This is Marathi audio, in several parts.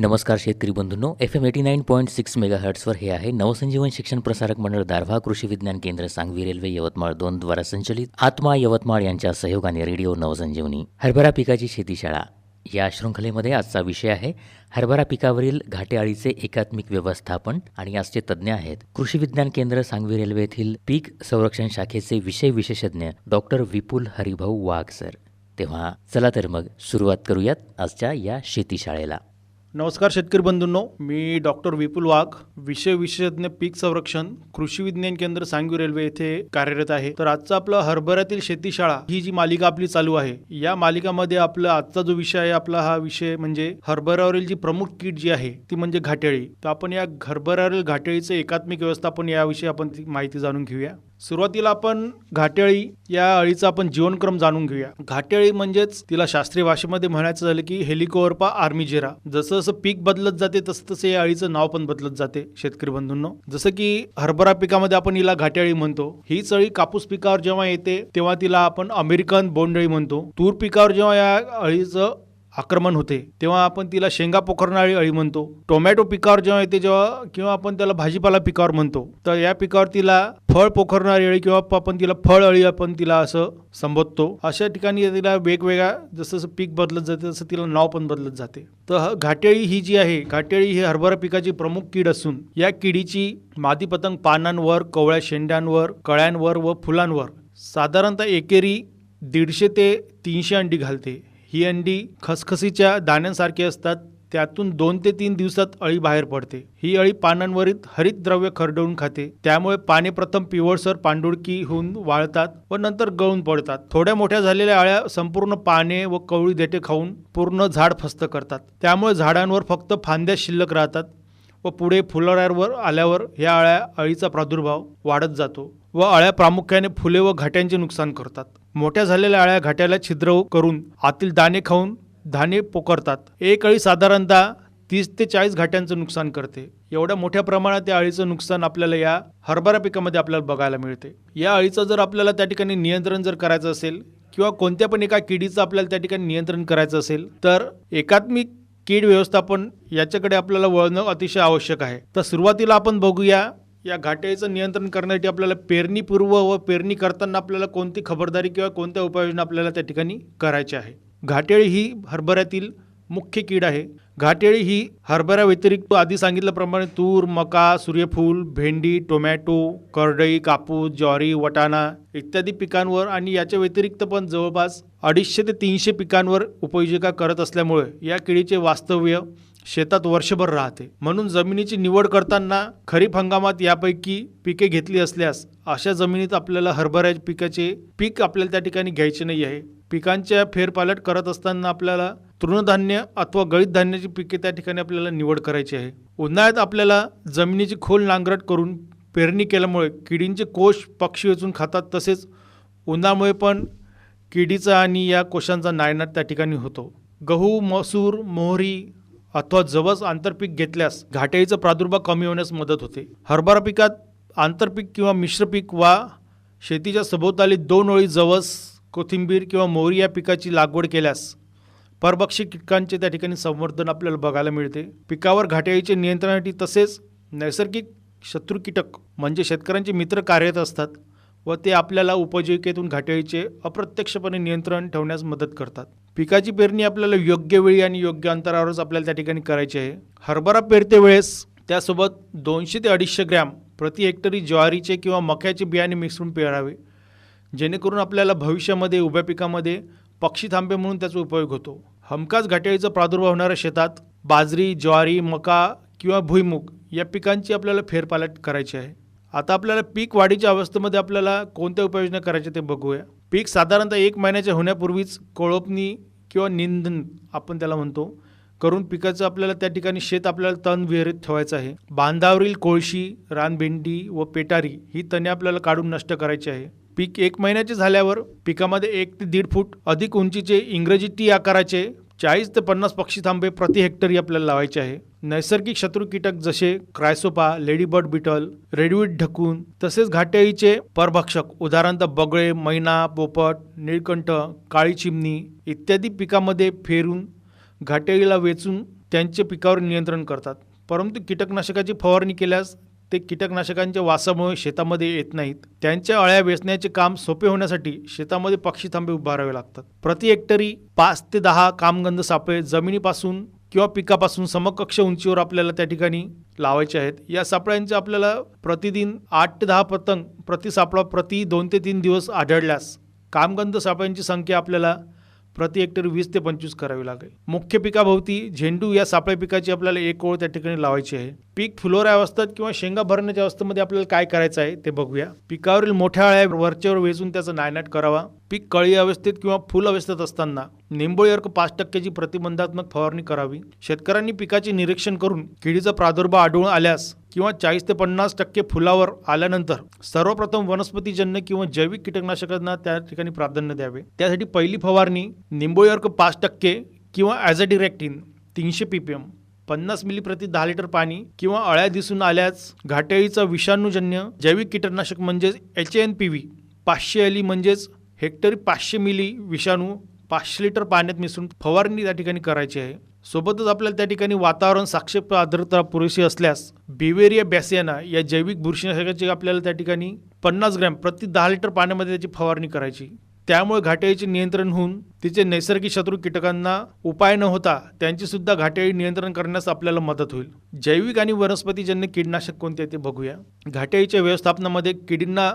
नमस्कार शेतकरी बंधूंनो F M eighty nine point six mega हर्ट्सवर हे आहे नवसंजीवन शिक्षण प्रसारक मंडळ दारव्हा कृषी विज्ञान केंद्र सांगवी रेल्वे यवतमाळ दोन द्वारा संचलित आत्मा यवतमाळ यांच्या सहयोगाने रेडिओ नवसंजीवनी हरभरा पिकाची शेतीशाळा. या शृंखलेमध्ये आजचा विषय आहे हरभरा पिकावरील घाटेआळीचे एकात्मिक व्यवस्थापन आणि आजचे तज्ज्ञ आहेत. कृषी विज्ञान केंद्र सांगवी रेल्वे येथील पीक संरक्षण शाखेचे विषय विशेषज्ञ डॉक्टर विपुल हरिभाऊ वाघ सर. तेव्हा चला तर मग सुरुवात करूयात आजच्या या शेतीशाळेला. नमस्कार शेतकरी बंधूंनो मी डॉक्टर विपुल वाघ विषय विशेषज्ञ पीक संरक्षण कृषी विज्ञान केंद्र सांगवी रेल्वे येथे कार्यरत आहे. तर आजचा आपला हरभऱ्यातील शेतीशाळा ही जी मालिका आपली चालू आहे या मालिकामध्ये आपला आजचा जो विषय आहे आपला हा विषय म्हणजे हरभऱ्यावरील जी प्रमुख कीट जी आहे ती म्हणजे घाटेळी. तर आपण या हरभऱ्यावरील घाटेळीचे एकात्मिक व्यवस्थापन याविषयी आपण माहिती जाणून घेऊया. सुरुवातीला आपण घाटेळी या अळीचा आपण जीवनक्रम जाणून घेऊया. घाटेळी म्हणजेच तिला शास्त्रीय भाषेमध्ये म्हणायचं झालं की हेलिकोव्हर्पा आर्मी जेरा जसं जसं पीक बदलत जाते तसं तसं या अळीचं नाव पण बदलत जाते शेतकरी बंधूंनो. जसं की हरभरा पिकामध्ये आपण हिला घाटेळी म्हणतो. हीच अळी कापूस पिकावर जेव्हा येते तेव्हा तिला आपण अमेरिकन बोंडळी म्हणतो. तूर पिकावर जेव्हा या अळीचं आक्रमण होते तेव्हा आपण तिला शेंगा पोखरणारी अळी म्हणतो टोमॅटो पिकावर जेव्हा येते जेव्हा किंवा आपण त्याला भाजीपाला पिकावर म्हणतो तर या पिकावर तिला फळ पोखरणारी अळी किंवा आपण तिला फळ अळी आपण तिला असं संबोधतो. अशा ठिकाणी तिला वेगवेगळ्या जसं जसं पीक बदलत जाते तसं तिला नाव पण बदलत जाते. तर घाटेळी ही जी आहे घाटेळी ही हरभरा पिकाची प्रमुख कीड असून या किडीची मादी पतंग पानांवर कवळ्या शेंड्यांवर कळ्यांवर व फुलांवर साधारणतः एकेरी दीडशे ते तीनशे अंडी घालते. ही अंडी खसखसीच्या दाण्यांसारखी असतात. त्यातून दोन ते तीन दिवसात अळी बाहेर पडते. ही अळी पानांवरील हरित द्रव्य खरडवून खाते. त्यामुळे पाने प्रथम पिवळसर पांडुळकी होऊन वाळतात व नंतर गळून पडतात. थोड्या मोठ्या झालेल्या अळ्या संपूर्ण पाने व कवळी देठे खाऊन पूर्ण झाड फस्त करतात. त्यामुळे झाडांवर फक्त फांद्या शिल्लक राहतात व पुढे फुलोऱ्यावर आल्यावर या अळ्या अळीचा प्रादुर्भाव वाढत जातो व अळ्या प्रामुख्याने फुले व घाट्यांचे नुकसान करतात. मोठ्या झालेल्या अळ्या घाट्याला छिद्र करून आतील दाणे खाऊन धाने पोखरतात. एक अळी साधारणतः तीस ते चाळीस घाट्यांचं नुकसान करते. एवढ्या मोठ्या प्रमाणात या अळीचं नुकसान आपल्याला या हरभरा पिकामध्ये आपल्याला बघायला मिळते. या अळीचं जर आपल्याला त्या ठिकाणी नियंत्रण जर करायचं असेल किंवा कोणत्या पण एका किडीचं आपल्याला त्या ठिकाणी नियंत्रण करायचं असेल तर एकात्मिक कीड व्यवस्थापन याच्याकडे आपल्याला वळणं अतिशय आवश्यक आहे. तर सुरुवातीला आपण बघूया या घाट्याचं नियंत्रण करण्यासाठी आपल्याला पेरणीपूर्व व पेरणी करताना आपल्याला कोणती खबरदारी किंवा कोणत्या उपाययोजना आपल्याला त्या ठिकाणी करायच्या आहे? घाटेळी ही हरभऱ्यातील मुख्य कीड आहे. घाटेळी ही हरभरा व्यतिरिक्त आधी सांगितल्याप्रमाणे तूर मका सूर्यफूल भेंडी टोमॅटो करडई कापूस ज्वारी वटाणा इत्यादी पिकांवर आणि याच्या व्यतिरिक्त पण जवळपास अडीचशे ते तीनशे पिकांवर उपयोजिका करत असल्यामुळे या किडीचे वास्तव्य शेतात वर्षभर राहते. म्हणून जमिनीची निवड करताना खरीप हंगामात यापैकी पिके घेतली असल्यास अशा जमिनीत आपल्याला हरभरा पिकाचे पीक आपल्याला त्या ठिकाणी घ्यायचे नाही आहे. पिकांच्या फेरपालट करत असताना आपल्याला तृणधान्य अथवा गळीत धान्याची पिके त्या ठिकाणी आपल्याला निवड करायची आहे. उन्हाळ्यात आपल्याला जमिनीची खोल नांगरट करून पेरणी केल्यामुळे किडींचे कोष पक्षी वेचून खातात. तसेच उन्हामुळे पण किडीचा आणि या कोशांचा नायनाट त्या ठिकाणी होतो. गहू मसूर मोहरी अथवा जवस आंतरपीक घेतल्यास घाटेळीचा प्रादुर्भाव कमी होण्यास मदत होते. हरभरा पिकात आंतरपीक किंवा मिश्र पीक वा शेतीच्या सभोवताली दोन ओळी जवस कोथिंबीर किंवा मोहरी या पिकाची लागवड केल्यास परभक्षी कीटकांचे त्या ठिकाणी संवर्धन आपल्याला बघायला मिळते. पिकावर घाटेळीचे नियंत्रणासाठी तसेच नैसर्गिक शत्रू कीटक म्हणजे शेतकऱ्यांचे मित्र कार्यरत असतात व ते आपल्याला उपजीविकेतून घाटेळीचे अप्रत्यक्षपणे नियंत्रण ठेवण्यास मदत करतात. पिकाची पेरणी आपल्याला योग्य वेळी आणि योग्य अंतरावरच आपल्याला त्या ठिकाणी करायची आहे. हरभरा पेरते वेळेस त्यासोबत दोनशे ते अडीचशे ग्रॅम प्रति हेक्टरी ज्वारीचे किंवा मक्याचे बियाणे मिसळून पेरावे. जेणेकरून आपल्याला भविष्यामध्ये उभ्या पिकामध्ये पक्षी थांबे म्हणून त्याचा उपयोग होतो. हमखास घाटेळीचा प्रादुर्भाव होणाऱ्या शेतात बाजरी ज्वारी मका किंवा भुईमुग या पिकांची आपल्याला फेरपालट करायची आहे. आता आपल्याला पीक वाढीच्या अवस्थेमध्ये आपल्याला कोणत्या उपाययोजना करायच्या ते बघूया. पीक साधारणतः एक महिन्याच्या होण्यापूर्वीच कोळपणी किंवा निंदन आपण त्याला म्हणतो. करून पिकाचं आपल्याला त्या ठिकाणी शेत आपल्याला तण विहिरीत ठेवायचं आहे. बांधावरील कोळशी रानभेंडी व पेटारी ही तणे आपल्याला काढून नष्ट करायची आहे. पीक एक महिन्याचे झाल्यावर पिकामध्ये एक ते दीड फूट अधिक उंचीचे इंग्रजी टी आकाराचे चाळीस ते पन्नास पक्षी थांबे प्रति हेक्टरी आपल्याला लावायचे आहे. नैसर्गिक शत्रू कीटक जसे क्रायसोपा लेडीबर्ड बिटल रेडवीड ढकून तसेच घाटेळीचे परभक्षक उदाहरणतः बगळे मैना पोपट निळकंठ काळी चिमणी इत्यादी पिकामध्ये फेरून घाटेळीला वेचून त्यांचे पिकावर नियंत्रण करतात. परंतु कीटकनाशकाची फवारणी केल्यास ते कीटकनाशकांच्या वासामुळे शेतामध्ये येत नाहीत. त्यांच्या अळ्या वेचण्याचे काम सोपे होण्यासाठी शेतामध्ये पक्षी थांबे उभारावे लागतात. प्रति हेक्टरी पाच ते दहा कामगंध सापळे जमिनीपासून किंवा पिकापासून समकक्ष उंचीवर आपल्याला त्या ठिकाणी लावायचे आहेत. या सापळ्यांचे आपल्याला प्रतिदिन आठ ते दहा पतंग प्रति सापळा प्रति दोन ते तीन दिवस आढळल्यास कामगंध सापळ्यांची संख्या आपल्याला प्रति हेक्टर वीस ते पंचवीस करावी लागेल. मुख्य पिकाभोवती झेंडू या सापळे पिकाची आपल्याला एक ओळ त्या ठिकाणी लावायची आहे. पीक फुलोऱ्या अवस्थेत किंवा शेंगा भरण्याच्या अवस्थेमध्ये आपल्याला काय करायचं आहे ते बघूया. पिकावरील मोठ्या अळ्या वरच्यावर वेचून त्याचा नायनाट करावा. पीक कळी अवस्थेत किंवा फुल अवस्थेत असताना निंबोळी अर्क पाच टक्क्याची प्रतिबंधात्मक फवारणी करावी. शेतकऱ्यांनी पिकाचे निरीक्षण करून किडीचा प्रादुर्भाव आढळून आल्यास किंवा चाळीस ते पन्नास टक्के फुलावर आल्यानंतर सर्वप्रथम वनस्पतीजन्य किंवा जैविक कीटकनाशकांना त्या ठिकाणी प्राधान्य द्यावे. त्यासाठी पहिली फवारणी निंबोळी अर्क पाच टक्के किंवा ॲझॅडिरेक्टिन तीनशे पीपीएम पन्नास मिली प्रति दहा लिटर पाणी किंवा अळ्या दिसून आल्यास घाटेळीचा विषाणूजन्य जैविक कीटकनाशक म्हणजेच एच एन पी व्ही पाचशे एली म्हणजेच हेक्टरी पाचशे मिली विषाणू पाचशे लिटर पाण्यात मिसळून फवारणी त्या ठिकाणी करायची आहे. सोबतच आपल्याला त्या ठिकाणी वातावरण साक्षेप आर्द्रता पुरेशी असल्यास बिवेरिया बॅसियाना या जैविक बुरशीनाशकाची आपल्याला त्या ठिकाणी पन्नास ग्रॅम प्रति दहा लिटर पाण्यामध्ये त्याची फवारणी करायची. त्यामुळे घाटेळीचे नियंत्रण होऊन तिचे नैसर्गिक शत्रू कीटकांना उपाय न होता त्यांची सुद्धा घाटेळी नियंत्रण करण्यास आपल्याला मदत होईल. जैविक आणि वनस्पतीजन्य कीडनाशक कोणते ते बघूया. घाटेळीच्या व्यवस्थापनामध्ये किडींना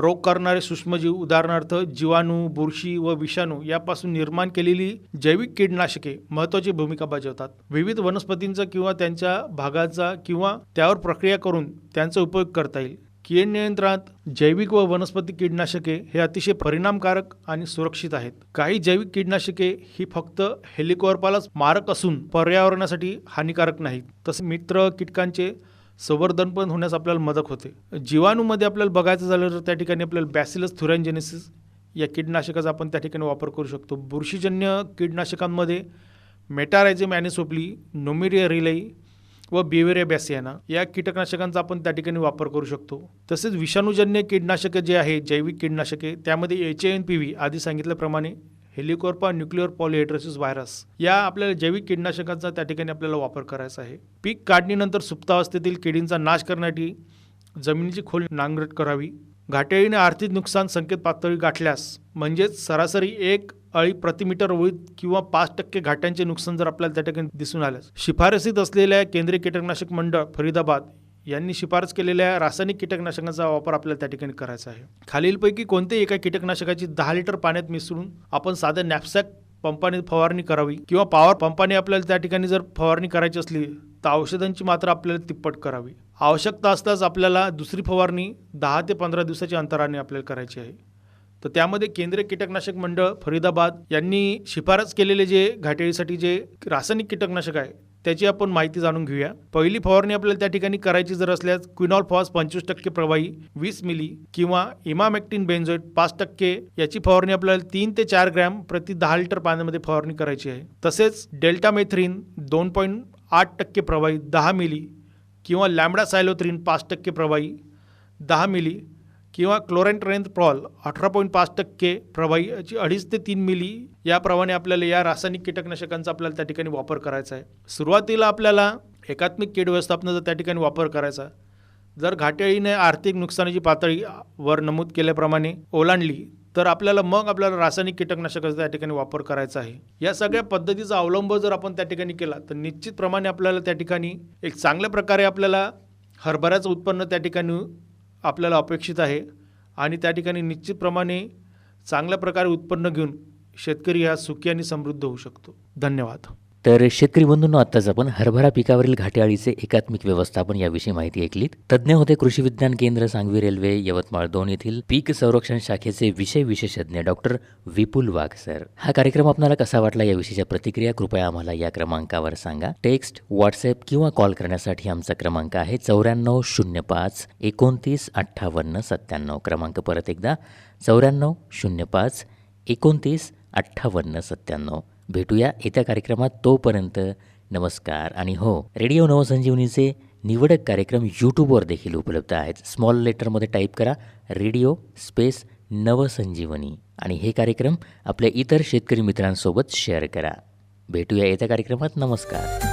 रोग करणारे सूक्ष्मजीव उदाहरणार्थ जीवाणू बुरशी व विषाणू यापासून निर्माण केलेली जैविक कीटनाशके महत्त्वाची भूमिका बजावतात. विविध वनस्पतींचा किंवा त्यांच्या भागाचा किंवा त्यावर प्रक्रिया करून त्यांचा उपयोग करता येईल. कीड नियंत्रणात जैविक व वनस्पती कीटनाशके हे अतिशय परिणामकारक आणि सुरक्षित आहेत. काही जैविक कीटनाशके ही फक्त हेलिकॉर्पालाच मारक असून पर्यावरणासाठी हानिकारक नाहीत. तसे मित्र कीटकांचे संवर्धन पण होण्यास आपल्याला मदत होते. जीवाणूमध्ये आपल्याला बघायचं झालं तर त्या ठिकाणी आपल्याला बॅसिलस थुरॅनजेनेसिस या कीटनाशकाचा आपण त्या ठिकाणी वापर करू शकतो. बुरशीजन्य कीटनाशकांमध्ये मेटारायझेम ॲनिसोपली नोमिरिया रिलाई व बिवेरिया बॅसियाना या कीटकनाशकांचा आपण त्या ठिकाणी वापर करू शकतो. तसेच विषाणूजन्य कीटनाशके जे आहे जैविक कीटनाशके त्यामध्ये एच एन पी व्ही आधी सांगितल्याप्रमाणे हेलिकोर्पा न्यूक्लिअर पॉलिहेड्रोसिस व्हायरस या आपल्याला जैविक कीटनाशकांचा त्या ठिकाणी आपल्याला वापर करायचा आहे. पीक काढणीनंतर सुप्तावस्थेतील किडींचा नाश करण्यासाठी जमिनीची खोल नांगरट करावी. घाटेळीने आर्थिक नुकसान संकेत पातळी गाठल्यास म्हणजेच सरासरी एक अळी प्रतिमीटर ओळीत किंवा पाच टक्के घाट्यांचे नुकसान जर आपल्याला त्या ठिकाणी दिसून आल्यास. शिफारसीत असलेल्या केंद्रीय कीटकनाशक मंडळ फरीदाबाद यांनी शिफारस केलेल्या रासायनिक कीटकनाशकांचा वापर आपल्याला त्या ठिकाणी करायचा आहे. खालीलपैकी कोणत्याही एका कीटकनाशकाची दहा लिटर पाण्यात मिसळून आपण साध्या नॅपसॅक पंपाने फवारणी करावी किंवा पॉवर पंपाने आपल्याला त्या ठिकाणी जर फवारणी करायची असली तर औषधांची मात्रा आपल्याला तिप्पट करावी. आवश्यकता असताच आपल्याला दुसरी फवारणी दहा ते पंधरा दिवसाच्या अंतराने आपल्याला करायची आहे. तर त्यामध्ये केंद्रीय कीटकनाशक मंडळ फरीदाबाद यांनी शिफारस केलेले जे घाटेळीसाठी जे रासायनिक कीटकनाशक आहे त्याची आपण माहिती जाणून घेऊया. पहिली फवारणी आपल्याला त्या ठिकाणी करायची जर असल्यास क्विनॉल फॉस पंचवीस टक्के प्रवाही वीस मिली किंवा इमामेक्टिन बेन्झोइट पाच टक्के याची फवारणी आपल्याला तीन ते चार ग्रॅम प्रति दहा लिटर पाण्यामध्ये फवारणी करायची आहे. तसेच डेल्टा मेथ्रीन दोन पॉईंट आठ टक्के प्रवाही दहा मिली किंवा लॅमडा सायलोथ्रिन पाच टक्के प्रवाही दहा मिली किंवा क्लोरेंट्रेंथ प्रॉल अठरा पॉईंट पाच टक्के प्रवाही अडीच ते तीन मिली याप्रमाणे आपल्याला या रासायनिक कीटकनाशकांचा आपल्याला त्या ठिकाणी वापर करायचा आहे. सुरुवातीला आपल्याला एकात्मिक कीड व्यवस्थापनाचा त्या ठिकाणी वापर करायचा जर घाटेळीने आर्थिक नुकसानाची पातळी वर नमूद केल्याप्रमाणे ओलांडली तर आपल्याला मग आपल्याला रासायनिक कीटकनाशकाचा त्या ठिकाणी वापर करायचा आहे. या सगळ्या पद्धतीचा अवलंब जर आपण त्या ठिकाणी केला तर निश्चितप्रमाणे आपल्याला त्या ठिकाणी एक चांगल्या प्रकारे आपल्याला हरभऱ्याचं उत्पन्न त्या ठिकाणी आपल्याला अपेक्षित आहे. आणि त्या ठिकाणी निश्चितप्रमाणे चांगल्या प्रकारे उत्पन्न घेऊन शेतकरी हा सुखी आणि समृद्ध होऊ शकतो. धन्यवाद. तर शेतकरी बंधूंनो आत्ताच आपण हरभरा पिकावरील घाटेआळीचे एकात्मिक व्यवस्थापन याविषयी माहिती ऐकलीत. तज्ज्ञ होते कृषी विज्ञान केंद्र सांगवी रेल्वे यवतमाळ दोन येथील पीक संरक्षण शाखेचे विषय विशेषज्ञ डॉक्टर विपुल वाघ सर. हा कार्यक्रम आपल्याला कसा वाटला याविषयीच्या प्रतिक्रिया कृपया आम्हाला या क्रमांकावर सांगा. टेक्स्ट व्हॉट्सअप किंवा कॉल करण्यासाठी आमचा क्रमांक आहे चौऱ्याण्णव शून्य पाच एकोणतीस अठ्ठावन्न सत्त्याण्णव. क्रमांक परत एकदा चौऱ्याण्णव शून्य पाच एकोणतीस अठ्ठावन्न सत्त्याण्णव. भेटूया येत्या कार्यक्रमात तोपर्यंत नमस्कार. आणि हो रेडिओ नवसंजीवनीचे निवडक कार्यक्रम यूट्यूबवर देखील उपलब्ध आहेत. स्मॉल लेटरमध्ये टाईप करा रेडिओ स्पेस नवसंजीवनी. आणि हे कार्यक्रम आपल्या इतर शेतकरी मित्रांसोबत शेअर करा. भेटूया येत्या कार्यक्रमात. नमस्कार.